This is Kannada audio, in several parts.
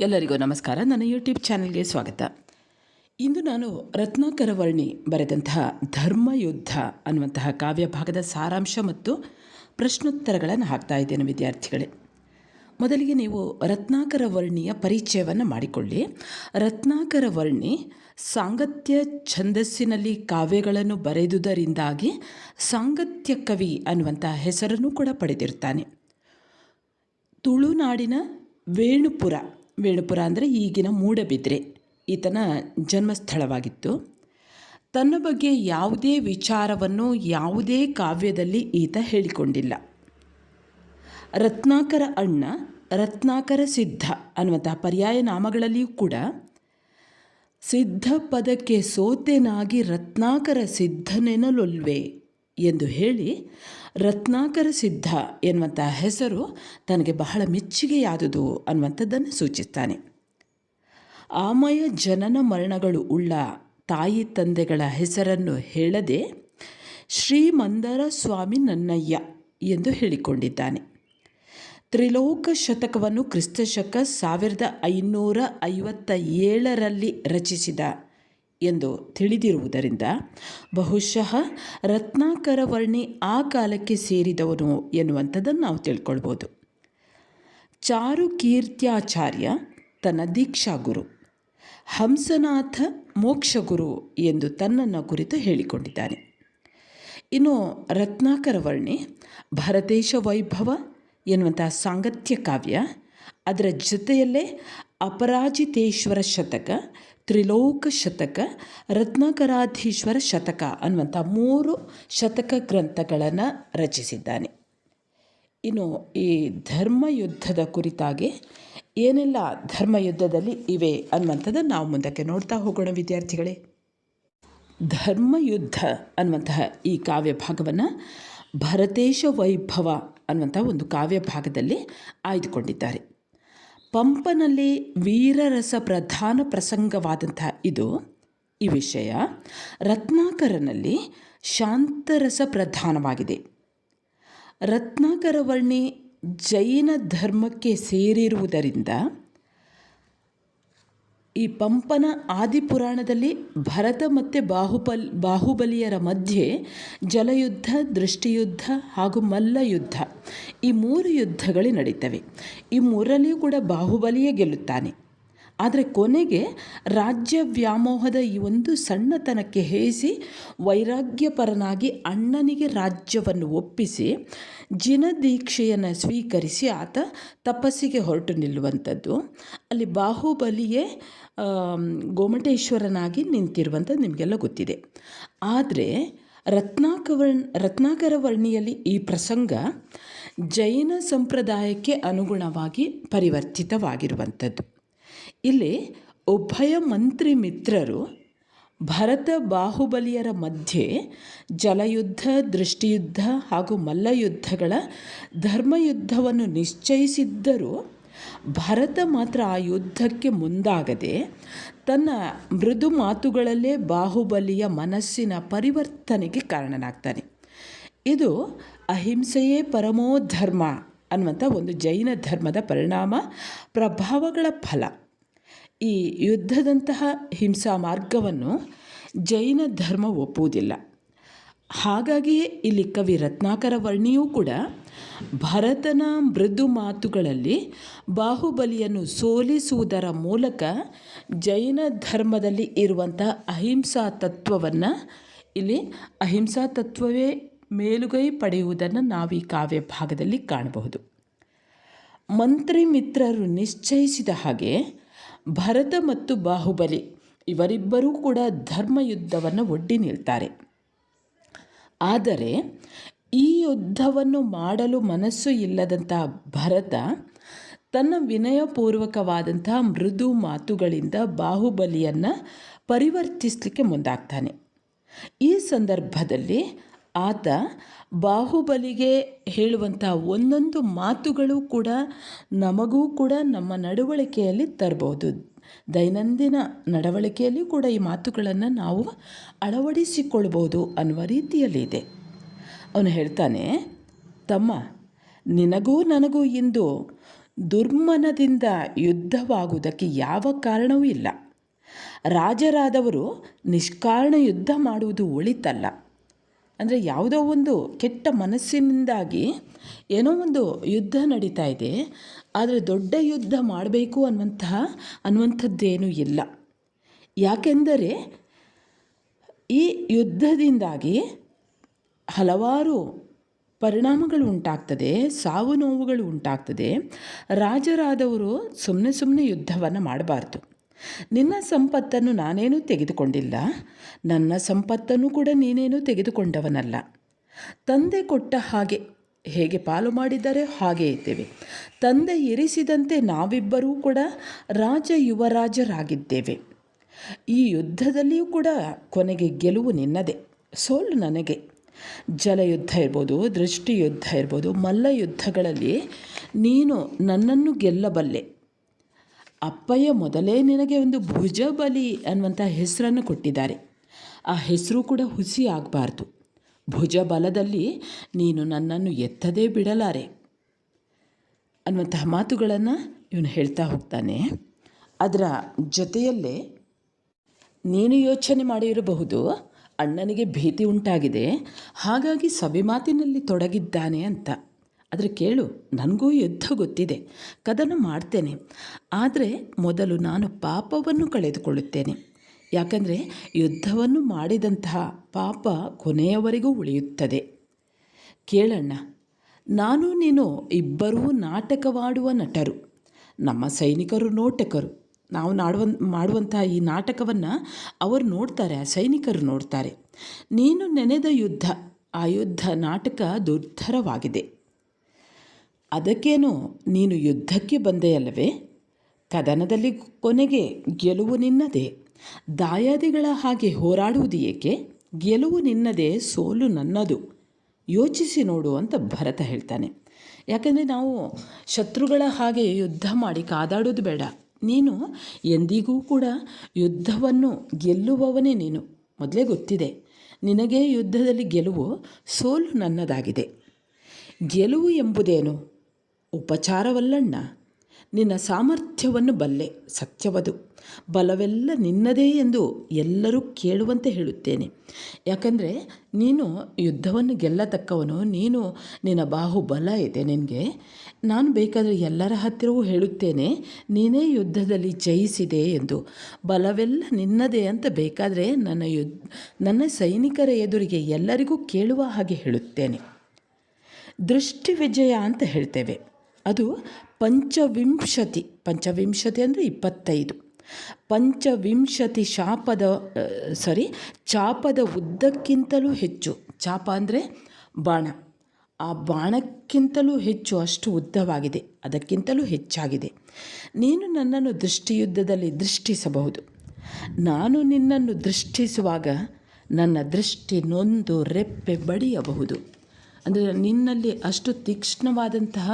ಎಲ್ಲರಿಗೂ ನಮಸ್ಕಾರ. ನನ್ನ ಯೂಟ್ಯೂಬ್ ಚಾನಲ್ಗೆ ಸ್ವಾಗತ. ಇಂದು ನಾನು ರತ್ನಾಕರ ವರ್ಣಿ ಬರೆದಂತಹ ಧರ್ಮಯುದ್ಧ ಅನ್ನುವಂತಹ ಕಾವ್ಯ ಭಾಗದ ಸಾರಾಂಶ ಮತ್ತು ಪ್ರಶ್ನೋತ್ತರಗಳನ್ನು ಹಾಕ್ತಾ ಇದ್ದೇನೆ ವಿದ್ಯಾರ್ಥಿಗಳೇ. ಮೊದಲಿಗೆ ನೀವು ರತ್ನಾಕರ ವರ್ಣಿಯ ಪರಿಚಯವನ್ನು ಮಾಡಿಕೊಳ್ಳಿ. ರತ್ನಾಕರ ವರ್ಣಿ ಸಾಂಗತ್ಯ ಛಂದಸ್ಸಿನಲ್ಲಿ ಕಾವ್ಯಗಳನ್ನು ಬರೆದುದರಿಂದಾಗಿ ಸಾಂಗತ್ಯ ಕವಿ ಅನ್ನುವಂಥ ಹೆಸರನ್ನು ಕೂಡ ಪಡೆದಿರ್ತಾನೆ. ತುಳುನಾಡಿನ ವೇಣುಪುರ ವೇಣುಪುರ ಅಂದರೆ ಈಗಿನ ಮೂಡಬಿದ್ರೆ. ಈತನ ಜನ್ಮಸ್ಥಳವಾಗಿತ್ತು. ತನ್ನ ಬಗ್ಗೆ ಯಾವುದೇ ವಿಚಾರವನ್ನು ಯಾವುದೇ ಕಾವ್ಯದಲ್ಲಿ ಈತ ಹೇಳಿಕೊಂಡಿಲ್ಲ. ರತ್ನಾಕರ ಅಣ್ಣ, ರತ್ನಾಕರ ಸಿದ್ಧ ಅನ್ನುವಂತಹ ಪರ್ಯಾಯ ನಾಮಗಳಲ್ಲಿಯೂ ಕೂಡ ಸಿದ್ಧ ಪದಕ್ಕೆ ಸೋತೆನಾಗಿ ರತ್ನಾಕರ ಸಿದ್ಧನೆನಲೊಲ್ವೆ ಎಂದು ಹೇಳಿ ರತ್ನಾಕರ ಸಿದ್ಧ ಎನ್ನುವಂಥ ಹೆಸರು ತನಗೆ ಬಹಳ ಮೆಚ್ಚುಗೆಯಾದುದು ಅನ್ನುವಂಥದ್ದನ್ನು ಸೂಚಿಸ್ತಾನೆ. ಆಮಯ ಜನನ ಮರಣಗಳು ಉಳ್ಳ ತಾಯಿ ತಂದೆಗಳ ಹೆಸರನ್ನು ಹೇಳದೆ ಶ್ರೀಮಂದರ ಸ್ವಾಮಿ ನನ್ನಯ್ಯ ಎಂದು ಹೇಳಿಕೊಂಡಿದ್ದಾನೆ. ತ್ರಿಲೋಕ ಶತಕವನ್ನು ಕ್ರಿಸ್ತಶಕ ಸಾವಿರದ ಐನೂರ ಐವತ್ತ ಏಳರಲ್ಲಿ ರಚಿಸಿದ ಎಂದು ತಿಳಿದಿರುವುದರಿಂದ ಬಹುಶಃ ರತ್ನಾಕರ ವರ್ಣಿ ಆ ಕಾಲಕ್ಕೆ ಸೇರಿದವನು ಎನ್ನುವಂಥದ್ದನ್ನು ನಾವು ತಿಳ್ಕೊಳ್ಬೋದು. ಚಾರು ಕೀರ್ತ್ಯಾಚಾರ್ಯ ತನ್ನ ದೀಕ್ಷಾಗುರು, ಹಂಸನಾಥ ಮೋಕ್ಷಗುರು ಎಂದು ತನ್ನನ್ನು ಕುರಿತು ಹೇಳಿಕೊಂಡಿದ್ದಾನೆ. ಇನ್ನು ರತ್ನಾಕರ ವರ್ಣಿ ಭರತೇಶ ವೈಭವ ಎನ್ನುವಂಥ ಸಾಂಗತ್ಯ ಕಾವ್ಯ ಅದರ ಜೊತೆಯಲ್ಲೇ ಅಪರಾಜಿತೇಶ್ವರ ಶತಕ ತ್ರಿಲೋಕ ಶತಕ, ರತ್ನಾಕರಾಧೀಶ್ವರ ಶತಕ ಅನ್ನುವಂಥ ಮೂರು ಶತಕ ಗ್ರಂಥಗಳನ್ನು ರಚಿಸಿದ್ದಾನೆ. ಇನ್ನು ಈ ಧರ್ಮಯುದ್ಧದ ಕುರಿತಾಗಿ ಏನೆಲ್ಲ ಧರ್ಮಯುದ್ಧದಲ್ಲಿ ಇವೆ ಅನ್ನುವಂಥದ್ದನ್ನು ನಾವು ಮುಂದಕ್ಕೆ ನೋಡ್ತಾ ಹೋಗೋಣ ವಿದ್ಯಾರ್ಥಿಗಳೇ. ಧರ್ಮಯುದ್ಧ ಅನ್ನುವಂತಹ ಈ ಕಾವ್ಯ ಭಾಗವನ್ನು ಭರತೇಶ ವೈಭವ ಅನ್ನುವಂಥ ಒಂದು ಕಾವ್ಯ ಭಾಗದಲ್ಲಿ ಆಯ್ದುಕೊಂಡಿದ್ದಾರೆ. ಪಂಪನಲ್ಲಿ ವೀರರಸ ಪ್ರಧಾನ ಪ್ರಸಂಗವಾದಂಥ ಇದು. ಈ ವಿಷಯ ರತ್ನಾಕರನಲ್ಲಿ ಶಾಂತರಸ ಪ್ರಧಾನವಾಗಿದೆ. ರತ್ನಾಕರ ವರ್ಣಿ ಜೈನ ಧರ್ಮಕ್ಕೆ ಸೇರಿರುವುದರಿಂದ ಈ ಪಂಪನ ಆದಿಪುರಾಣದಲ್ಲಿ ಭರತ ಮತ್ತು ಬಾಹುಬಲ್, ಬಾಹುಬಲಿಯರ ಮಧ್ಯೆ ಜಲಯುದ್ಧ, ದೃಷ್ಟಿಯುದ್ಧ ಹಾಗೂ ಮಲ್ಲಯುದ್ಧ ಈ ಮೂರು ಯುದ್ಧಗಳು ನಡೀತವೆ. ಈ ಮೂರಲ್ಲಿಯೂ ಕೂಡ ಬಾಹುಬಲಿಯೇ ಗೆಲ್ಲುತ್ತಾನೆ. ಆದರೆ ಕೊನೆಗೆ ರಾಜ್ಯ ವ್ಯಾಮೋಹದ ಈ ಒಂದು ಸಣ್ಣತನಕ್ಕೆ ಹೇಸಿ ವೈರಾಗ್ಯಪರನಾಗಿ ಅಣ್ಣನಿಗೆ ರಾಜ್ಯವನ್ನು ಒಪ್ಪಿಸಿ ಜಿನದೀಕ್ಷೆಯನ್ನು ಸ್ವೀಕರಿಸಿ ಆತ ತಪಸ್ಸಿಗೆ ಹೊರಟು ನಿಲ್ಲುವಂಥದ್ದು. ಅಲ್ಲಿ ಬಾಹುಬಲಿಯೇ ಗೋಮಟೇಶ್ವರನಾಗಿ ನಿಂತಿರುವಂಥದ್ದು ನಿಮಗೆಲ್ಲ ಗೊತ್ತಿದೆ. ಆದರೆ ರತ್ನಾಕವರ್ಣ ರತ್ನಾಕರ ವರ್ಣಿಯಲ್ಲಿ ಈ ಪ್ರಸಂಗ ಜೈನ ಸಂಪ್ರದಾಯಕ್ಕೆ ಅನುಗುಣವಾಗಿ ಪರಿವರ್ತಿತವಾಗಿರುವಂಥದ್ದು. ಇಲ್ಲಿ ಉಭಯ ಮಂತ್ರಿ ಮಿತ್ರರು ಭರತ ಬಾಹುಬಲಿಯರ ಮಧ್ಯೆ ಜಲಯುದ್ಧ, ದೃಷ್ಟಿಯುದ್ಧ ಹಾಗೂ ಮಲ್ಲಯುದ್ಧಗಳ ಧರ್ಮಯುದ್ಧವನ್ನು ನಿಶ್ಚಯಿಸಿದ್ದರೂ ಭರತ ಮಾತ್ರ ಆ ಯುದ್ಧಕ್ಕೆ ಮುಂದಾಗದೆ ತನ್ನ ಮೃದು ಮಾತುಗಳಲ್ಲೇ ಬಾಹುಬಲಿಯ ಮನಸ್ಸಿನ ಪರಿವರ್ತನೆಗೆ ಕಾರಣನಾಗ್ತಾನೆ. ಇದು ಅಹಿಂಸೆಯೇ ಪರಮೋ ಧರ್ಮ ಅನ್ನುವಂಥ ಒಂದು ಜೈನ ಧರ್ಮದ ಪರಿಣಾಮ, ಪ್ರಭಾವಗಳ ಫಲ. ಈ ಯುದ್ಧದಂತಹ ಹಿಂಸಾ ಮಾರ್ಗವನ್ನು ಜೈನ ಧರ್ಮ ಒಪ್ಪುವುದಿಲ್ಲ. ಹಾಗಾಗಿಯೇ ಇಲ್ಲಿ ಕವಿ ರತ್ನಾಕರ ವರ್ಣಿಯೂ ಕೂಡ ಭರತನ ಮೃದು ಮಾತುಗಳಲ್ಲಿ ಬಾಹುಬಲಿಯನ್ನು ಸೋಲಿಸುವುದರ ಮೂಲಕ ಜೈನ ಧರ್ಮದಲ್ಲಿ ಇರುವಂಥ ಅಹಿಂಸಾ ತತ್ವವನ್ನು ಇಲ್ಲಿ ಅಹಿಂಸಾ ತತ್ವವೇ ಮೇಲುಗೈ ಪಡೆಯುವುದನ್ನು ನಾವು ಈ ಕಾವ್ಯ ಭಾಗದಲ್ಲಿ ಕಾಣಬಹುದು. ಮಂತ್ರಿ ಮಿತ್ರರು ನಿಶ್ಚಯಿಸಿದ ಹಾಗೆ ಭರತ ಮತ್ತು ಬಾಹುಬಲಿ, ಇವರಿಬ್ಬರೂ ಕೂಡ ಧರ್ಮಯುದ್ಧವನ್ನು ಒಡ್ಡಿ ನಿಲ್ತಾರೆ. ಆದರೆ ಈ ಯುದ್ಧವನ್ನು ಮಾಡಲು ಮನಸ್ಸು ಇಲ್ಲದಂತಹ ಭರತ ತನ್ನ ವಿನಯಪೂರ್ವಕವಾದಂತಹ ಮೃದು ಮಾತುಗಳಿಂದ ಬಾಹುಬಲಿಯನ್ನು ಪರಿವರ್ತಿಸಲಿಕ್ಕೆ ಮುಂದಾಗ್ತಾನೆ. ಈ ಸಂದರ್ಭದಲ್ಲಿ ಆತ ಬಾಹುಬಲಿಗೆ ಹೇಳುವಂಥ ಒಂದೊಂದು ಮಾತುಗಳು ಕೂಡ ನಮಗೂ ಕೂಡ ನಮ್ಮ ನಡವಳಿಕೆಯಲ್ಲಿ ತರ್ಬೋದು. ದೈನಂದಿನ ನಡವಳಿಕೆಯಲ್ಲಿ ಕೂಡ ಈ ಮಾತುಗಳನ್ನು ನಾವು ಅಳವಡಿಸಿಕೊಳ್ಬೋದು ಅನ್ನುವ ರೀತಿಯಲ್ಲಿ ಇದೆ. ಅವನು ಹೇಳ್ತಾನೆ, ತಮ್ಮ, ನಿನಗೂ ನನಗೂ ಇಂದು ದುರ್ಮನದಿಂದ ಯುದ್ಧವಾಗುವುದಕ್ಕೆ ಯಾವ ಕಾರಣವೂ ಇಲ್ಲ. ರಾಜರಾದವರು ನಿಷ್ಕಾರಣ ಯುದ್ಧ ಮಾಡುವುದು ಒಳಿತಲ್ಲ. ಅಂದರೆ ಯಾವುದೋ ಒಂದು ಕೆಟ್ಟ ಮನಸ್ಸಿನಿಂದಾಗಿ ಏನೋ ಒಂದು ಯುದ್ಧ ನಡೀತಾ ಇದೆ. ಆದರೆ ದೊಡ್ಡ ಯುದ್ಧ ಮಾಡಬೇಕು ಅನ್ನುವಂತಹ, ಅನ್ನುವಂಥದ್ದೇನೂ ಇಲ್ಲ. ಯಾಕೆಂದರೆ ಈ ಯುದ್ಧದಿಂದಾಗಿ ಹಲವಾರು ಪರಿಣಾಮಗಳು ಉಂಟಾಗ್ತದೆ, ಸಾವು ನೋವುಗಳು ಉಂಟಾಗ್ತದೆ. ರಾಜರಾದವರು ಸುಮ್ಮನೆ ಸುಮ್ಮನೆ ಯುದ್ಧವನ್ನು ಮಾಡಬಾರ್ದು. ನಿನ್ನ ಸಂಪತ್ತನ್ನು ನಾನೇನೂ ತೆಗೆದುಕೊಂಡಿಲ್ಲ. ನನ್ನ ಸಂಪತ್ತನ್ನು ಕೂಡ ನೀನೇನೂ ತೆಗೆದುಕೊಂಡವನಲ್ಲ. ತಂದೆ ಕೊಟ್ಟ ಹಾಗೆ ಹೇಗೆ ಪಾಲು ಮಾಡಿದರೆ ಹಾಗೆ ಇದ್ದೇವೆ. ತಂದೆ ಇರಿಸಿದಂತೆ ನಾವಿಬ್ಬರೂ ಕೂಡ ರಾಜ ಯುವರಾಜರಾಗಿದ್ದೇವೆ. ಈ ಯುದ್ಧದಲ್ಲಿಯೂ ಕೂಡ ಕೊನೆಗೆ ಗೆಲುವು ನಿನ್ನದೇ. ಸೋಲು ನನಗೆ. ಜಲಯುದ್ಧ ಇರ್ಬೋದು ದೃಷ್ಟಿ ಯುದ್ಧ ಇರ್ಬೋದು ಮಲ್ಲ ಯುದ್ಧಗಳಲ್ಲಿ ನೀನು ನನ್ನನ್ನು ಗೆಲ್ಲಬಲ್ಲೆ. ಅಪ್ಪಯ್ಯ ಮೊದಲೇ ನಿನಗೆ ಒಂದು ಭುಜಬಲಿ ಅನ್ನುವಂಥ ಹೆಸರನ್ನು ಕೊಟ್ಟಿದ್ದಾರೆ. ಆ ಹೆಸರು ಕೂಡ ಹುಸಿ ಆಗಬಾರ್ದು ಭುಜಬಲದಲ್ಲಿ ನೀನು ನನ್ನನ್ನು ಎತ್ತದೇ ಬಿಡಲಾರೆ. ಅನ್ನುವಂತಹ ಮಾತುಗಳನ್ನು ಇವನು ಹೇಳ್ತಾ ಹೋಗ್ತಾನೆ. ಅದರ ಜೊತೆಯಲ್ಲೇ ನೀನು ಯೋಚನೆ ಮಾಡಿರಬಹುದು, ಅಣ್ಣನಿಗೆ ಭೀತಿ ಉಂಟಾಗಿದೆ, ಹಾಗಾಗಿ ಸವಿಮಾತಿನಲ್ಲಿ ತೊಡಗಿದ್ದಾನೆ ಅಂತ. ಆದರೆ ಕೇಳು, ನನಗೂ ಯುದ್ಧ ಗೊತ್ತಿದೆ. ಕದನ ಮಾಡ್ತೇನೆ. ಆದರೆ ಮೊದಲು ನಾನು ಪಾಪವನ್ನು ಕಳೆದುಕೊಳ್ಳುತ್ತೇನೆ. ಯಾಕಂದರೆ ಯುದ್ಧವನ್ನು ಮಾಡಿದಂತಹ ಪಾಪ ಕೊನೆಯವರೆಗೂ ಉಳಿಯುತ್ತದೆ. ಕೇಳಣ್ಣ, ನಾನು ನೀನು ಇಬ್ಬರೂ ನಾಟಕವಾಡುವ ನಟರು. ನಮ್ಮ ಸೈನಿಕರು ನೋಟಕರು. ನಾವು ನಾಡುವ, ಮಾಡುವಂತಹ ಈ ನಾಟಕವನ್ನು ಅವರು ನೋಡ್ತಾರೆ, ಆ ಸೈನಿಕರು ನೋಡ್ತಾರೆ. ನೀನು ನೆನೆದ ಯುದ್ಧ, ಆ ಯುದ್ಧ ನಾಟಕ ದುರ್ಧರವಾಗಿದೆ. ಅದಕ್ಕೇನು ನೀನು ಯುದ್ಧಕ್ಕೆ ಬಂದೆಯಲ್ಲವೇ ಕದನದಲ್ಲಿ ಕೊನೆಗೆ ಗೆಲುವು ನಿನ್ನದೇ. ದಾಯಾದಿಗಳ ಹಾಗೆ ಹೋರಾಡುವುದು ಏಕೆ? ಗೆಲುವು ನಿನ್ನದೇ, ಸೋಲು ನನ್ನದು. ಯೋಚಿಸಿ ನೋಡು ಅಂತ ಭರತ ಹೇಳ್ತಾನೆ. ಯಾಕಂದರೆ ನಾವು ಶತ್ರುಗಳ ಹಾಗೆ ಯುದ್ಧ ಮಾಡಿ ಕಾದಾಡೋದು ಬೇಡ. ನೀನು ಎಂದಿಗೂ ಕೂಡ ಯುದ್ಧವನ್ನು ಗೆಲ್ಲುವವನೇ ನೀನು. ಮೊದಲೇ ಗೊತ್ತಿದೆ. ನಿನಗೆ ಯುದ್ಧದಲ್ಲಿ ಗೆಲುವು, ಸೋಲು ನನ್ನದಾಗಿದೆ. ಗೆಲುವು ಎಂಬುದೇನು? ಉಪಚಾರವಲ್ಲಣ್ಣ. ನಿನ್ನ ಸಾಮರ್ಥ್ಯವನ್ನು ಬಲ್ಲೆ, ಸತ್ಯವದು. ಬಲವೆಲ್ಲ ನಿನ್ನದೇ ಎಂದು ಎಲ್ಲರೂ ಕೇಳುವಂತೆ ಹೇಳುತ್ತೇನೆ. ಯಾಕಂದರೆ ನೀನು ಯುದ್ಧವನ್ನು ಗೆಲ್ಲತಕ್ಕವನು, ನೀನು ನಿನ್ನ ಬಾಹುಬಲ ಇದೆ ನಿನಗೆ. ನಾನು ಬೇಕಾದರೆ ಎಲ್ಲರ ಹತ್ತಿರವೂ ಹೇಳುತ್ತೇನೆ, ನೀನೇ ಯುದ್ಧದಲ್ಲಿ ಜಯಿಸಿದೆ ಎಂದು. ಬಲವೆಲ್ಲ ನಿನ್ನದೇ ಅಂತ ಬೇಕಾದರೆ ನನ್ನ ಯುದ್ಧ, ನನ್ನ ಸೈನಿಕರ ಎದುರಿಗೆ ಎಲ್ಲರಿಗೂ ಕೇಳುವ ಹಾಗೆ ಹೇಳುತ್ತೇನೆ. ದೃಷ್ಟಿ ವಿಜಯ ಅಂತ ಹೇಳ್ತೇವೆ. ಅದು ಪಂಚವಿಂಶತಿ. ಪಂಚವಿಂಶತಿ ಅಂದರೆ ಇಪ್ಪತ್ತೈದು. ಪಂಚವಿಂಶತಿ ಶಾಪದ ಸಾರಿ, ಚಾಪದ ಉದ್ದಕ್ಕಿಂತಲೂ ಹೆಚ್ಚು. ಚಾಪ ಅಂದರೆ ಬಾಣ. ಆ ಬಾಣಕ್ಕಿಂತಲೂ ಹೆಚ್ಚು ಅಷ್ಟು ಉದ್ದವಾಗಿದೆ. ಅದಕ್ಕಿಂತಲೂ ಹೆಚ್ಚಾಗಿದೆ. ನೀನು ನನ್ನನ್ನು ದೃಷ್ಟಿಯುದ್ಧದಲ್ಲಿ ದೃಷ್ಟಿಸಬಹುದು. ನಾನು ನಿನ್ನನ್ನು ದೃಷ್ಟಿಸುವಾಗ ನನ್ನ ದೃಷ್ಟಿ ನೊಂದು ರೆಪ್ಪೆ ಬಡಿಯಬಹುದು. ಅಂದರೆ ನಿನ್ನಲ್ಲಿ ಅಷ್ಟು ತೀಕ್ಷ್ಣವಾದಂತಹ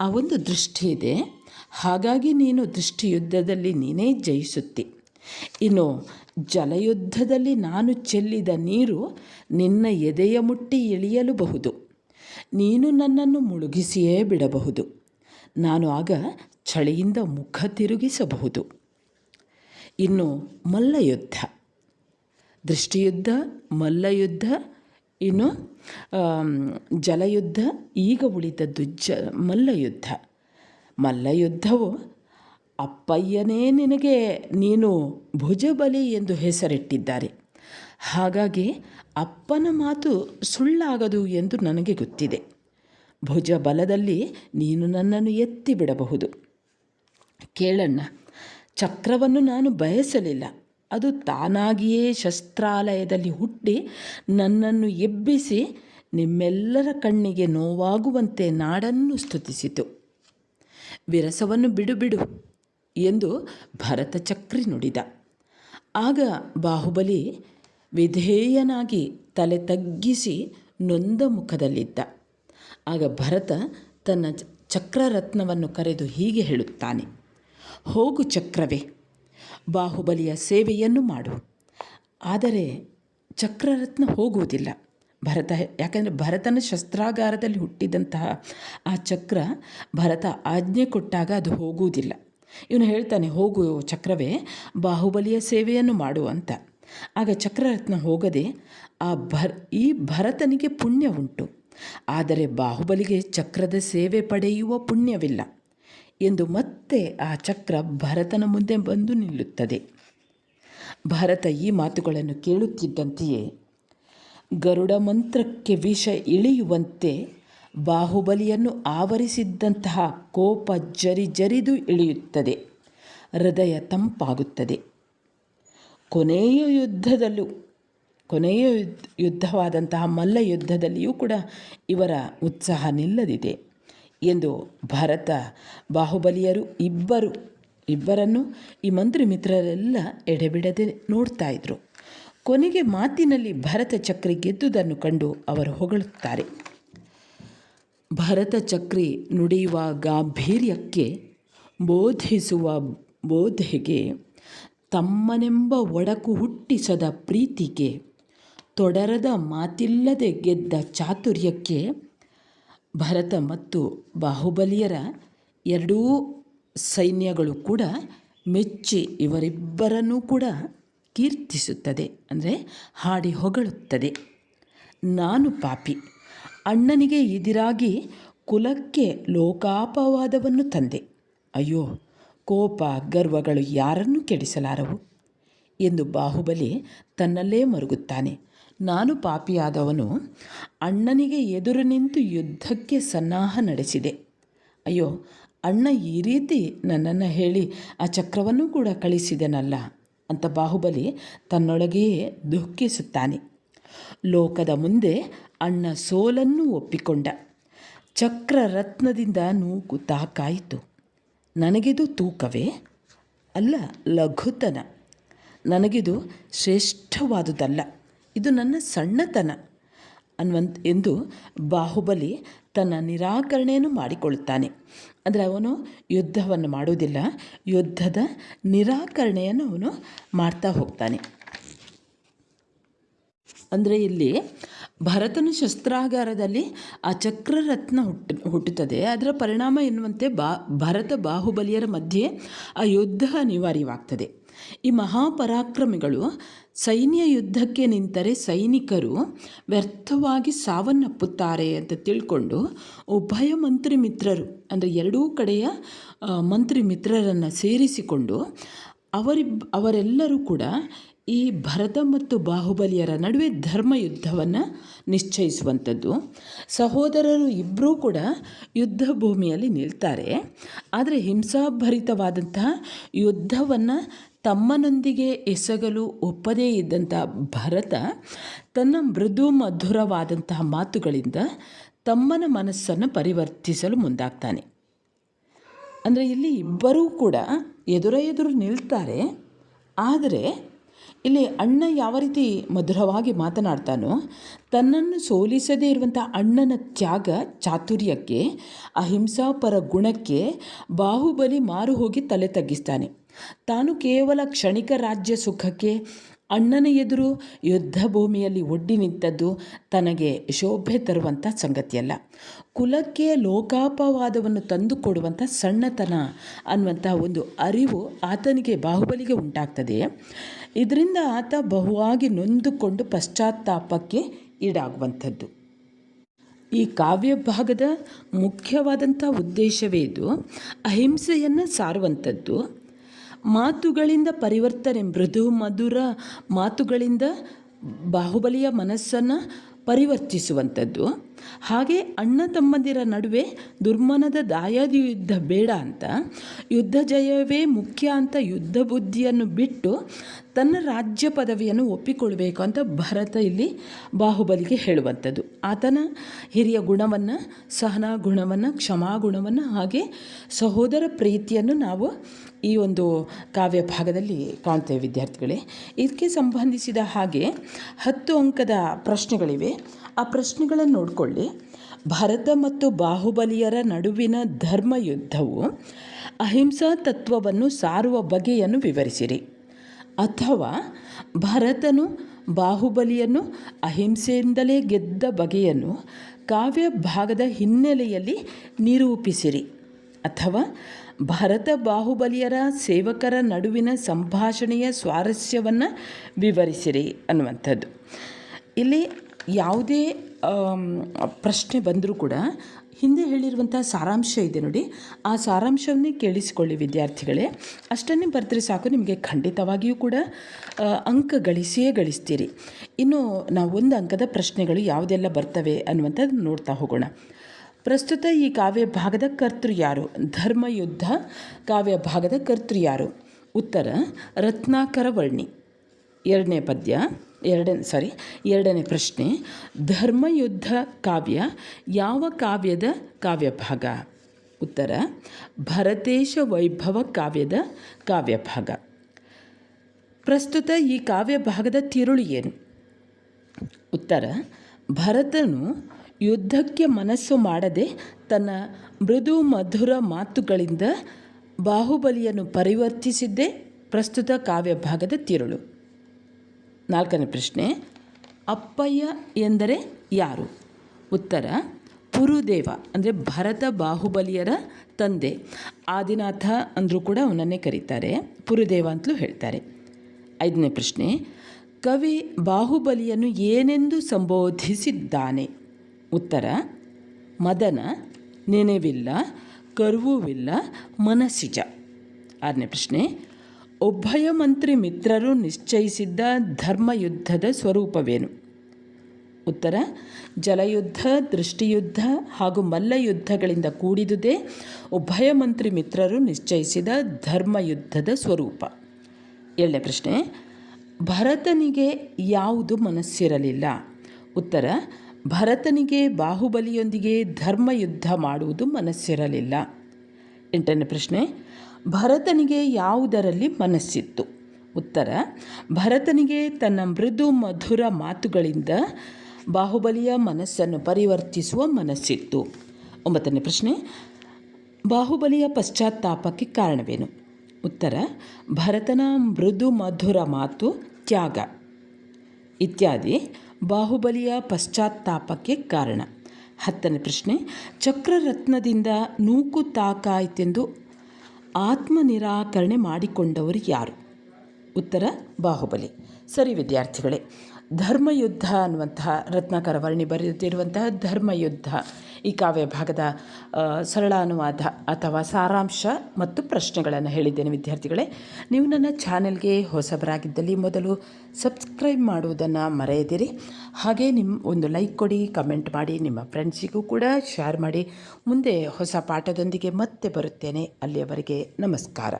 ಆ ಒಂದು ದೃಷ್ಟಿ ಇದೆ. ಹಾಗಾಗಿ ನೀನು ದೃಷ್ಟಿಯುದ್ಧದಲ್ಲಿ ನೀನೇ ಜಯಿಸುತ್ತಿ. ಇನ್ನು ಜಲಯುದ್ಧದಲ್ಲಿ ನಾನು ಚೆಲ್ಲಿದ ನೀರು ನಿನ್ನ ಎದೆಯ ಮುಟ್ಟಿ ಇಳಿಯಲುಬಹುದು. ನೀನು ನನ್ನನ್ನು ಮುಳುಗಿಸಿಯೇ ಬಿಡಬಹುದು. ನಾನು ಆಗ ಚಳಿಯಿಂದ ಮುಖ ತಿರುಗಿಸಬಹುದು. ಇನ್ನು ಮಲ್ಲಯುದ್ಧ. ದೃಷ್ಟಿಯುದ್ಧ, ಮಲ್ಲಯುದ್ಧ ಇನ್ನು ಜಲಯುದ್ಧ ಈಗ ಉಳಿದದ್ದು ಜ, ಮಲ್ಲಯುದ್ಧ. ಮಲ್ಲಯುದ್ಧವು ಅಪ್ಪಯ್ಯನೇ ನಿನಗೆ ನೀನು ಭುಜಬಲಿ ಎಂದು ಹೆಸರಿಟ್ಟಿದ್ದಾರೆ. ಹಾಗಾಗಿ ಅಪ್ಪನ ಮಾತು ಸುಳ್ಳಾಗದು ಎಂದು ನನಗೆ ಗೊತ್ತಿದೆ. ಭುಜ ಬಲದಲ್ಲಿ ನೀನು ನನ್ನನ್ನು ಎತ್ತಿ ಬಿಡಬಹುದು. ಕೇಳಣ್ಣ, ಚಕ್ರವನ್ನು ನಾನು ಬಯಸಲಿಲ್ಲ. ಅದು ತಾನಾಗಿಯೇ ಶಸ್ತ್ರಾಲಯದಲ್ಲಿ ಹುಟ್ಟಿ ನನ್ನನ್ನು ಎಬ್ಬಿಸಿ ನಿಮ್ಮೆಲ್ಲರ ಕಣ್ಣಿಗೆ ನೋವಾಗುವಂತೆ ನಾಡನ್ನು ಸ್ತುತಿಸಿತು. ವಿರಸವನ್ನು ಬಿಡು ಬಿಡು ಎಂದು ಭರತ ಚಕ್ರಿ ನುಡಿದ. ಆಗ ಬಾಹುಬಲಿ ವಿಧೇಯನಾಗಿ ತಲೆ ತಗ್ಗಿಸಿ ನೊಂದ ಮುಖದಲ್ಲಿದ್ದ. ಆಗ ಭರತ ತನ್ನ ಚಕ್ರರತ್ನವನ್ನು ಕರೆದು ಹೀಗೆ ಹೇಳುತ್ತಾನೆ. ಹೋಗು ಚಕ್ರವೇ ಬಾಹುಬಲಿಯ ಸೇವೆಯನ್ನು ಮಾಡು. ಆದರೆ ಚಕ್ರರತ್ನ ಹೋಗುವುದಿಲ್ಲ. ಭರತ, ಯಾಕಂದರೆ ಭರತನ ಶಸ್ತ್ರಾಗಾರದಲ್ಲಿ ಹುಟ್ಟಿದಂತಹ ಆ ಚಕ್ರ ಭರತ ಆಜ್ಞೆ ಕೊಟ್ಟಾಗ ಅದು ಹೋಗುವುದಿಲ್ಲ. ಇವನು ಹೇಳ್ತಾನೆ, ಹೋಗು ಚಕ್ರವೇ, ಬಾಹುಬಲಿಯ ಸೇವೆಯನ್ನು ಮಾಡು ಅಂತ. ಆಗ ಚಕ್ರರತ್ನ ಹೋಗದೆ ಆ ಭರ್, ಈ ಭರತನಿಗೆ ಪುಣ್ಯ ಉಂಟು. ಆದರೆ ಬಾಹುಬಲಿಗೆ ಚಕ್ರದ ಸೇವೆ ಪಡೆಯುವ ಪುಣ್ಯವಿಲ್ಲ. ಎಂದು ಮತ್ತೆ ಆ ಚಕ್ರ ಭರತನ ಮುಂದೆ ಬಂದು ನಿಲ್ಲುತ್ತದೆ. ಭರತ ಈ ಮಾತುಗಳನ್ನು ಕೇಳುತ್ತಿದ್ದಂತೆಯೇ ಗರುಡ ಮಂತ್ರಕ್ಕೆ ವಿಷ ಇಳಿಯುವಂತೆ ಬಾಹುಬಲಿಯನ್ನು ಆವರಿಸಿದ್ದಂತಹ ಕೋಪ ಜರಿ ಜರಿದು ಇಳಿಯುತ್ತದೆ. ಹೃದಯ ತಂಪಾಗುತ್ತದೆ. ಕೊನೆಯ ಯುದ್ಧದಲ್ಲೂ, ಕೊನೆಯ ಯುದ್ಧ, ಯುದ್ಧವಾದಂತಹ ಮಲ್ಲ ಯುದ್ಧದಲ್ಲಿಯೂ ಕೂಡ ಇವರ ಉತ್ಸಾಹ ನಿಲ್ಲದಿದೆ. ಎಂದು ಭರತ ಬಾಹುಬಲಿಯರು ಇಬ್ಬರು, ಇಬ್ಬರನ್ನು ಈ ಮಂತ್ರಿ ಮಿತ್ರರೆಲ್ಲ ಎಡೆಬಿಡದೆ ನೋಡ್ತಾ ಇದ್ರು. ಕೊನೆಗೆ ಮಾತಿನಲ್ಲಿ ಭರತ ಚಕ್ರಿ ಗೆದ್ದುದನ್ನು ಕಂಡು ಅವರು ಹೊಗಳುತ್ತಾರೆ. ಭರತ ಚಕ್ರಿ ನುಡಿಯುವ ಗಾಂಭೀರ್ಯಕ್ಕೆ ಬೋಧಿಸುವ ಬೋಧೆಗೆ, ತಮ್ಮನೆಂಬ ಒಡಕು ಹುಟ್ಟಿಸದ ಪ್ರೀತಿಗೆ, ತೊಡರದ ಮಾತಿಲ್ಲದೆ ಗೆದ್ದ ಚಾತುರ್ಯಕ್ಕೆ ಭರತ ಮತ್ತು ಬಾಹುಬಲಿಯರ ಎರಡೂ ಸೈನ್ಯಗಳು ಕೂಡ ಮೆಚ್ಚಿ ಇವರಿಬ್ಬರನ್ನೂ ಕೂಡ ಕೀರ್ತಿಸುತ್ತದೆ, ಅಂದರೆ ಹಾಡಿ ಹೊಗಳುತ್ತದೆ. ನಾನು ಪಾಪಿ, ಅಣ್ಣನಿಗೆ ಇದಿರಾಗಿ ಕುಲಕ್ಕೆ ಲೋಕಾಪವಾದವನ್ನು ತಂದೆ. ಅಯ್ಯೋ, ಕೋಪ ಗರ್ವಗಳು ಯಾರನ್ನು ಕೆಡಿಸಲಾರವು? ಎಂದು ಬಾಹುಬಲಿ ತನ್ನಲ್ಲೇ ಮರುಗುತ್ತಾನೆ. ನಾನು ಪಾಪಿಯಾದವನು ಅಣ್ಣನಿಗೆ ಎದುರು ನಿಂತು ಯುದ್ಧಕ್ಕೆ ಸನ್ನಾಹ ನಡೆಸಿದೆ. ಅಯ್ಯೋ, ಅಣ್ಣ ಈ ರೀತಿ ನನ್ನನ್ನು ಹೇಳಿ ಆ ಚಕ್ರವನ್ನು ಕೂಡ ಕಳಿಸಿದನಲ್ಲ? ಅಂತ ಬಾಹುಬಲಿ ತನ್ನೊಳಗೆಯೇ ದುಃಖಿಸುತ್ತಾನೆ. ಲೋಕದ ಮುಂದೆ ಅಣ್ಣ ಸೋಲನ್ನು ಒಪ್ಪಿಕೊಂಡ. ಚಕ್ರ ರತ್ನದಿಂದ ನೂಕು ತಾಕಾಯಿತು. ನನಗಿದು ತೂಕವೇ? ಅಲ್ಲ, ಲಘುತನ. ನನಗಿದು ಶ್ರೇಷ್ಠವಾದುದಲ್ಲ. ಇದು ನನ್ನ ಸಣ್ಣತನ ಅನ್ನುವಂತ ಎಂದು ಬಾಹುಬಲಿ ತನ್ನ ನಿರಾಕರಣೆಯನ್ನು ಮಾಡಿಕೊಳ್ಳುತ್ತಾನೆ. ಅಂದರೆ ಅವನು ಯುದ್ಧವನ್ನು ಮಾಡುವುದಿಲ್ಲ, ಯುದ್ಧದ ನಿರಾಕರಣೆಯನ್ನು ಅವನು ಮಾಡ್ತಾ ಹೋಗ್ತಾನೆ. ಅಂದರೆ ಇಲ್ಲಿ ಭರತನ ಶಸ್ತ್ರಾಗಾರದಲ್ಲಿ ಆ ಚಕ್ರರತ್ನ ಹುಟ್ಟು, ಹುಟ್ಟುತ್ತದೆ. ಅದರ ಪರಿಣಾಮ ಎನ್ನುವಂತೆ ಬಾ, ಭರತ ಬಾಹುಬಲಿಯರ ಮಧ್ಯೆ ಆ ಯುದ್ಧ ಅನಿವಾರ್ಯವಾಗ್ತದೆ. ಈ ಮಹಾಪರಾಕ್ರಮಿಗಳು ಸೈನ್ಯ ಯುದ್ಧಕ್ಕೆ ನಿಂತರೆ ಸೈನಿಕರು ವ್ಯರ್ಥವಾಗಿ ಸಾವನ್ನಪ್ಪುತ್ತಾರೆ ಅಂತ ತಿಳ್ಕೊಂಡು ಉಭಯ ಮಂತ್ರಿ ಮಿತ್ರರು, ಅಂದರೆ ಎರಡೂ ಕಡೆಯ ಮಂತ್ರಿ ಮಿತ್ರರನ್ನು ಸೇರಿಸಿಕೊಂಡು ಅವರಿಬ್, ಅವರೆಲ್ಲರೂ ಕೂಡ ಈ ಭರತ ಮತ್ತು ಬಾಹುಬಲಿಯರ ನಡುವೆ ಧರ್ಮ ಯುದ್ಧವನ್ನು ನಿಶ್ಚಯಿಸುವಂಥದ್ದು. ಸಹೋದರರು ಇಬ್ಬರೂ ಕೂಡ ಯುದ್ಧ ಭೂಮಿಯಲ್ಲಿ ನಿಲ್ತಾರೆ. ಆದರೆ ಹಿಂಸಾಭರಿತವಾದಂತಹ ಯುದ್ಧವನ್ನು ತಮ್ಮನೊಂದಿಗೆ ಎಸಗಲು ಒಪ್ಪದೇ ಇದ್ದಂಥ ಭರತ ತನ್ನ ಮೃದು ಮಧುರವಾದಂತಹ ಮಾತುಗಳಿಂದ ತಮ್ಮನ ಮನಸ್ಸನ್ನು ಪರಿವರ್ತಿಸಲು ಮುಂದಾಗ್ತಾನೆ. ಅಂದರೆ ಇಲ್ಲಿ ಇಬ್ಬರೂ ಕೂಡ ಎದುರ ಎದುರು ನಿಲ್ತಾರೆ. ಆದರೆ ಇಲ್ಲಿ ಅಣ್ಣ ಯಾವ ರೀತಿ ಮಧುರವಾಗಿ ಮಾತನಾಡ್ತಾನೋ ತನ್ನನ್ನು ಸೋಲಿಸದೇ ಇರುವಂಥ ಅಣ್ಣನ ತ್ಯಾಗ ಚಾತುರ್ಯಕ್ಕೆ ಅಹಿಂಸಾಪರ ಗುಣಕ್ಕೆ, ಬಾಹುಬಲಿ ಮಾರು ಹೋಗಿ ತಲೆ ತಗ್ಗಿಸ್ತಾನೆ. ತಾನು ಕೇವಲ ಕ್ಷಣಿಕ ರಾಜ್ಯ ಸುಖಕ್ಕೆ, ಅಣ್ಣನ ಎದುರು ಯುದ್ಧ ಭೂಮಿಯಲ್ಲಿ ಒಡ್ಡಿ ನಿಂತದ್ದು ತನಗೆ ಶೋಭೆ ತರುವಂಥ ಸಂಗತಿಯಲ್ಲ. ಕುಲಕ್ಕೆ ಲೋಕಾಪವಾದವನ್ನು ತಂದುಕೊಡುವಂಥ ಸಣ್ಣತನ ಅನ್ನುವಂಥ ಒಂದು ಅರಿವು ಆತನಿಗೆ, ಬಾಹುಬಲಿಗೆ ಉಂಟಾಗ್ತದೆ. ಇದರಿಂದ ಆತ ಬಹುವಾಗಿ ನೊಂದುಕೊಂಡು ಪಶ್ಚಾತ್ತಾಪಕ್ಕೆ ಈಡಾಗುವಂಥದ್ದು. ಈ ಕಾವ್ಯ ಭಾಗದ ಮುಖ್ಯವಾದಂಥ ಉದ್ದೇಶವೇ ಇದು. ಅಹಿಂಸೆಯನ್ನು ಸಾರುವಂಥದ್ದು. ಮಾತುಗಳಿಂದ ಪರಿವರ್ತನೆ, ಮೃದು, ಮಧುರ ಮಾತುಗಳಿಂದ ಬಾಹುಬಲಿಯ ಮನಸ್ಸನ್ನು ಪರಿವರ್ತಿಸುವಂಥದ್ದು. ಹಾಗೆ ಅಣ್ಣ ತಮ್ಮಂದಿರ ನಡುವೆ ದುರ್ಮನದ ದಾಯಾದಿ ಯುದ್ಧ ಬೇಡ ಅಂತ, ಯುದ್ಧ ಜಯವೇ ಮುಖ್ಯ ಅಂತ ಯುದ್ಧ ಬುದ್ಧಿಯನ್ನು ಬಿಟ್ಟು ತನ್ನ ರಾಜ್ಯ ಪದವಿಯನ್ನು ಒಪ್ಪಿಕೊಳ್ಬೇಕು ಅಂತ ಭರತ ಇಲ್ಲಿ ಬಾಹುಬಲಿಗೆ ಹೇಳುವಂಥದ್ದು. ಆತನ ಹಿರಿಯ ಗುಣವನ್ನು, ಸಹನ ಗುಣವನ್ನು, ಕ್ಷಮಾ ಗುಣವನ್ನು ಹಾಗೆ ಸಹೋದರ ಪ್ರೀತಿಯನ್ನು ನಾವು ಈ ಒಂದು ಕಾವ್ಯ ಭಾಗದಲ್ಲಿ ಕಾಣ್ತೇವೆ ವಿದ್ಯಾರ್ಥಿಗಳೇ. ಇದಕ್ಕೆ ಸಂಬಂಧಿಸಿದ ಹಾಗೆ ಹತ್ತು ಅಂಕದ ಪ್ರಶ್ನೆಗಳಿವೆ. ಆ ಪ್ರಶ್ನೆಗಳನ್ನು ನೋಡಿಕೊಳ್ಳಿ. ಭರತ ಮತ್ತು ಬಾಹುಬಲಿಯರ ನಡುವಿನ ಧರ್ಮ ಯುದ್ಧವು ಅಹಿಂಸಾ ತತ್ವವನ್ನು ಸಾರುವ ಬಗೆಯನ್ನು ವಿವರಿಸಿರಿ. ಅಥವಾ ಭರತನು ಬಾಹುಬಲಿಯನ್ನು ಅಹಿಂಸೆಯಿಂದಲೇ ಗೆದ್ದ ಬಗೆಯನ್ನು ಕಾವ್ಯ ಭಾಗದ ಹಿನ್ನೆಲೆಯಲ್ಲಿ ನಿರೂಪಿಸಿರಿ. ಅಥವಾ ಭರತ ಬಾಹುಬಲಿಯರ ಸೇವಕರ ನಡುವಿನ ಸಂಭಾಷಣೆಯ ಸ್ವಾರಸ್ಯವನ್ನು ವಿವರಿಸಿರಿ ಅನ್ನುವಂಥದ್ದು. ಇಲ್ಲಿ ಯಾವುದೇ ಪ್ರಶ್ನೆ ಬಂದರೂ ಕೂಡ ಹಿಂದೆ ಹೇಳಿರುವಂಥ ಸಾರಾಂಶ ಇದೆ ನೋಡಿ. ಆ ಸಾರಾಂಶವನ್ನೇ ಕೇಳಿಸಿಕೊಳ್ಳಿ ವಿದ್ಯಾರ್ಥಿಗಳೇ. ಅಷ್ಟನ್ನೇ ಬರೆದ್ರೆ ಸಾಕು, ನಿಮಗೆ ಖಂಡಿತವಾಗಿಯೂ ಕೂಡ ಅಂಕ ಗಳಿಸಿಯೇ ಗಳಿಸ್ತೀರಿ. ಇನ್ನು ನಾವು ಒಂದು ಅಂಕದ ಪ್ರಶ್ನೆಗಳು ಯಾವುದೆಲ್ಲ ಬರ್ತವೆ ಅನ್ನುವಂಥದ್ದು ನೋಡ್ತಾ ಹೋಗೋಣ. ಪ್ರಸ್ತುತ ಈ ಕಾವ್ಯ ಭಾಗದ ಕರ್ತೃ ಯಾರು? ಧರ್ಮಯುದ್ಧ ಕಾವ್ಯ ಭಾಗದ ಕರ್ತೃ ಯಾರು? ಉತ್ತರ ರತ್ನಾಕರ ವರ್ಣಿ ಎರಡನೇ ಪದ್ಯ ಎರಡನೇ ಸಾರಿ ಎರಡನೇ ಪ್ರಶ್ನೆ, ಧರ್ಮಯುದ್ಧ ಕಾವ್ಯ ಯಾವ ಕಾವ್ಯದ ಕಾವ್ಯಭಾಗ? ಉತ್ತರ, ಭರತೇಶ ವೈಭವ ಕಾವ್ಯದ ಕಾವ್ಯಭಾಗ. ಪ್ರಸ್ತುತ ಈ ಕಾವ್ಯಭಾಗದ ತಿರುಳು ಏನು? ಉತ್ತರ, ಭರತನು ಯುದ್ಧಕ್ಕೆ ಮನಸ್ಸು ಮಾಡದೆ ತನ್ನ ಮೃದು ಮಧುರ ಮಾತುಗಳಿಂದ ಬಾಹುಬಲಿಯನ್ನು ಪರಿವರ್ತಿಸಿದ್ದೇ ಪ್ರಸ್ತುತ ಕಾವ್ಯಭಾಗದ ತಿರುಳು. ನಾಲ್ಕನೇ ಪ್ರಶ್ನೆ, ಅಪ್ಪಯ್ಯ ಎಂದರೆ ಯಾರು? ಉತ್ತರ, ಪುರುದೇವ, ಅಂದರೆ ಭರತ ಬಾಹುಬಲಿಯರ ತಂದೆ. ಆದಿನಾಥ ಅಂದರೂ ಕೂಡ ಅವನನ್ನೇ ಕರೀತಾರೆ, ಪುರುದೇವ ಅಂತಲೂ ಹೇಳ್ತಾರೆ. ಐದನೇ ಪ್ರಶ್ನೆ, ಕವಿ ಬಾಹುಬಲಿಯನ್ನು ಏನೆಂದು ಸಂಬೋಧಿಸಿದ್ದಾನೆ? ಉತ್ತರ, ಮದನ, ನೆನೆವಿಲ್ಲ ಕರುವುವಿಲ್ಲ ಮನಸ್ಸಿಜ. ಆರನೇ ಪ್ರಶ್ನೆ ಉಭಯ ಮಂತ್ರಿ ಮಿತ್ರರು ನಿಶ್ಚಯಿಸಿದ್ದ ಧರ್ಮಯುದ್ಧದ ಸ್ವರೂಪವೇನು? ಉತ್ತರ, ಜಲಯುದ್ಧ, ದೃಷ್ಟಿಯುದ್ಧ ಹಾಗೂ ಮಲ್ಲಯುದ್ಧಗಳಿಂದ ಕೂಡಿದುದೇ ಉಭಯ ಮಂತ್ರಿ ಮಿತ್ರರು ನಿಶ್ಚಯಿಸಿದ ಧರ್ಮಯುದ್ಧದ ಸ್ವರೂಪ. ಏಳನೇ ಪ್ರಶ್ನೆ, ಭರತನಿಗೆ ಯಾವುದು ಮನಸ್ಸಿರಲಿಲ್ಲ? ಉತ್ತರ, ಭರತನಿಗೆ ಬಾಹುಬಲಿಯೊಂದಿಗೆ ಧರ್ಮಯುದ್ಧ ಮಾಡುವುದು ಮನಸ್ಸಿರಲಿಲ್ಲ. ಎಂಟನೇ ಪ್ರಶ್ನೆ ಭರತನಿಗೆ ಯಾವುದರಲ್ಲಿ ಮನಸ್ಸಿತ್ತು? ಉತ್ತರ, ಭರತನಿಗೆ ತನ್ನ ಮೃದು ಮಧುರ ಮಾತುಗಳಿಂದ ಬಾಹುಬಲಿಯ ಮನಸ್ಸನ್ನು ಪರಿವರ್ತಿಸುವ ಮನಸ್ಸಿತ್ತು. ಒಂಬತ್ತನೇ ಪ್ರಶ್ನೆ, ಬಾಹುಬಲಿಯ ಪಶ್ಚಾತ್ತಾಪಕ್ಕೆ ಕಾರಣವೇನು? ಉತ್ತರ, ಭರತನ ಮೃದು ಮಧುರ ಮಾತು ತ್ಯಾಗ. ಇತ್ಯಾದಿ ಬಾಹುಬಲಿಯ ಪಶ್ಚಾತ್ತಾಪಕ್ಕೆ ಕಾರಣ. ಹತ್ತನೇ ಪ್ರಶ್ನೆ, ಚಕ್ರರತ್ನದಿಂದ ನೂಕು ತಾಕಾಯ್ತೆಂದು ಆತ್ಮನಿರಾಕರಣೆ ಮಾಡಿಕೊಂಡವರು ಯಾರು? ಉತ್ತರ ಬಾಹುಬಲಿ. ಸರಿ ವಿದ್ಯಾರ್ಥಿಗಳೇ ಧರ್ಮಯುದ್ಧ ಅನ್ನುವಂತಹ ರತ್ನಾಕರ ವರ್ಣಿ ಬರೆದಿರುವಂತಹ ಧರ್ಮಯುದ್ಧ. ಈ ಕಾವ್ಯ ಭಾಗದ ಆ, ಸರಳ ಅನುವಾದ ಅಥವಾ ಸಾರಾಂಶ ಮತ್ತು ಪ್ರಶ್ನೆಗಳನ್ನು ಹೇಳಿದ್ದೇನೆ ವಿದ್ಯಾರ್ಥಿಗಳೇ. ನೀವು ನನ್ನ ಚಾನೆಲ್ಗೆ ಹೊಸಬರಾಗಿದ್ದಲ್ಲಿ ಮೊದಲು ಸಬ್ಸ್ಕ್ರೈಬ್ ಮಾಡುವುದನ್ನು ಮರೆಯದಿರಿ. ಹಾಗೆ ನಿಮ್ಮ ಒಂದು ಲೈಕ್ ಕೊಡಿ ಕಮೆಂಟ್ ಮಾಡಿ ನಿಮ್ಮ ಫ್ರೆಂಡ್ಸಿಗೂ ಕೂಡ ಶೇರ್ ಮಾಡಿ. ಮುಂದೆ ಹೊಸ ಪಾಠದೊಂದಿಗೆ ಮತ್ತೆ ಬರುತ್ತೇನೆ. ಅಲ್ಲಿಯವರೆಗೆ ನಮಸ್ಕಾರ.